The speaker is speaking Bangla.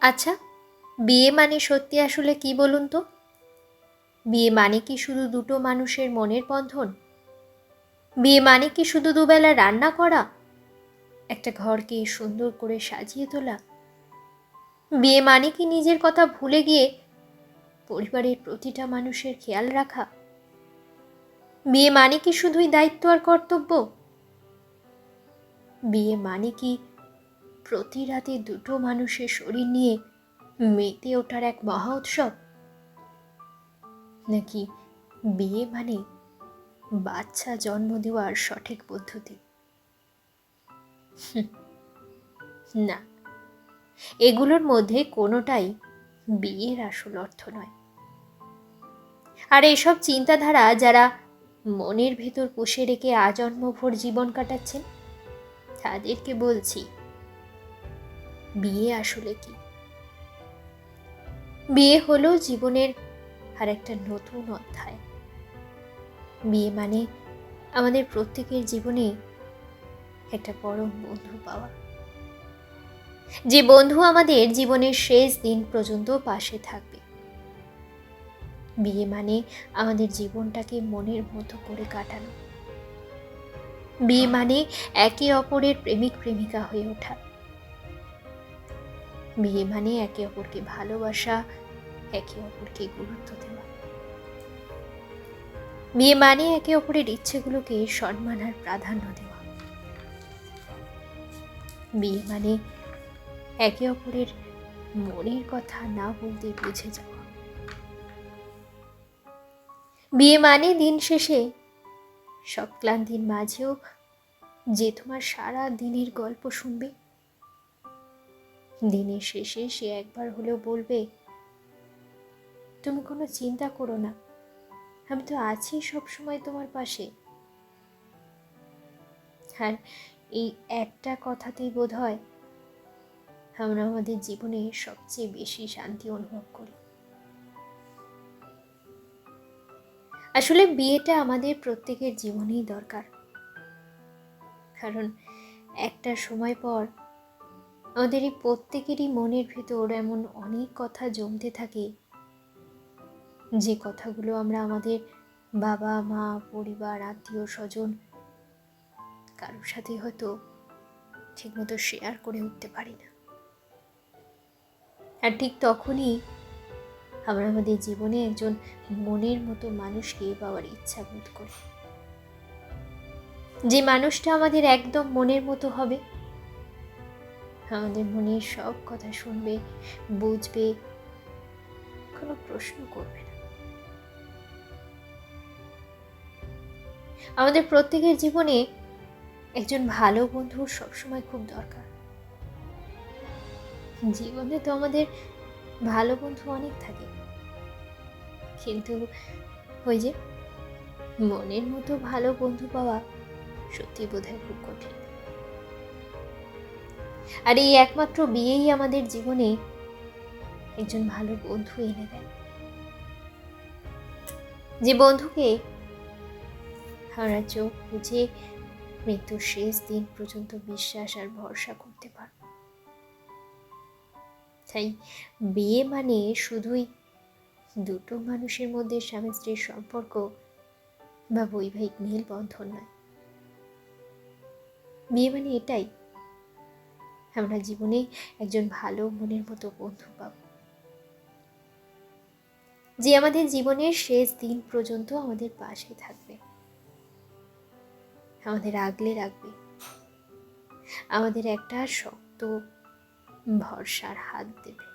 আচ্ছা বিয়ে মানে সত্যি আসলে কি বলুন তো? বিয়ে মানে কি শুধু দুটো মানুষের মনের বন্ধন? বিয়ে মানে কি শুধু দুবেলা রান্না করা? একটা ঘরকে সুন্দর করে সাজিয়ে তোলা? বিয়ে মানে কি নিজের কথা ভুলে গিয়ে পরিবারের প্রতিটা মানুষের খেয়াল রাখা? বিয়ে মানে কি শুধুই দায়িত্ব আর কর্তব্য? বিয়ে মানে কি প্রতি রাতে দুটো মানুষের শরীর নিয়ে মেতে ওঠার এক মহা উৎসব। নাকি বিয়ে মানে বাচ্চা জন্ম দেওয়ার সঠিক পদ্ধতি? না, এগুলোর মধ্যে কোনোটাই বিয়ের আসল অর্থ নয়। আর এসব চিন্তাধারা যারা মনের ভেতর পুষে রেখে আজন্মভর জীবন কাটাচ্ছেন, তাদেরকে বলছি বিয়ে আসলে কি? বিয়ে হলো জীবনের আর একটা নতুন অধ্যায়। বিয়ে মানে আমাদের প্রত্যেকের জীবনে একটা পরম বন্ধু পাওয়া। যে বন্ধু আমাদের জীবনের শেষ দিন পর্যন্ত পাশে থাকবে। বিয়ে মানে আমাদের জীবনটাকে মনের মতো করে কাটানো। বিয়ে মানে একে অপরের প্রেমিক প্রেমিকা হয়ে ওঠা। বিয়ে মানে একে অপরকে ভালোবাসা, একে অপরকে গুরুত্ব দেওয়া। বিয়ে মানে একে অপরের ইচ্ছেগুলোকে সম্মান আর প্রাধান্য দেওয়া। বিয়ে মানে একে অপরের মনের কথা না বলতে বুঝে যাওয়া। বিয়ে মানে দিন শেষে সব ক্লান্তির মাঝেও যে তোমার সারা দিনের গল্প শুনবে। দিনের শেষে সে একবার হলেও বলবে, তুমি কোনো চিন্তা করো না। আমি তো আছি সব সময় তোমার পাশে। আর এই একটা কথাতেই বোধ হয় আমরা আমাদের জীবনে সবচেয়ে বেশি শান্তি অনুভব করি। আসলে বিয়েটা আমাদের প্রত্যেকের জীবনেই দরকার। কারণ একটা সময় পর আমাদের এই প্রত্যেকেরই মনের ভেতর এমন অনেক কথা জমতে থাকে। যে কথাগুলো আমরা আমাদের বাবা, মা, পরিবার, আত্মীয়, স্বজন কারোর সাথে হয়তো ঠিকমতো শেয়ার করে উঠতে পারি না। আর ঠিক তখনই আমরা আমাদের জীবনে একজন মনের মতো মানুষকে পাওয়ার ইচ্ছা বোধ করি। যে মানুষটা আমাদের একদম মনের মতো হবে আমাদের মনের সব কথা শুনবে, বুঝবে, কোনো প্রশ্ন করবে না। আমাদের প্রত্যেকের জীবনে একজন ভালো বন্ধু সবসময় খুব দরকার। জীবনে তো আমাদের ভালো বন্ধু অনেক থাকে। কিন্তু ওই যে মনের মতো ভালো বন্ধু পাওয়া সত্যি বোধহয় খুব কঠিন। আর এই একমাত্র বিয়েই আমাদের জীবনে একজন ভালো বন্ধু এনে দেয়। যে বন্ধুকে আমরা চোখ বুঝে মৃত্যুর শেষ দিন পর্যন্ত বিশ্বাস আর ভরসা করতে পারব। তাই বিয়ে মানে শুধুই দুটো মানুষের মধ্যে স্বামী স্ত্রীর সম্পর্ক বা বৈবাহিক মিল বন্ধন নয়। বিয়ে মানে এটাই আমরা জীবনে একজন ভালো মনের মতো বন্ধু পাব। যে আমাদের জীবনের শেষ দিন পর্যন্ত আমাদের পাশে থাকবে। আমাদের আগলে রাখবে। আমাদের একটা শক্ত ভরসার হাত দেবে।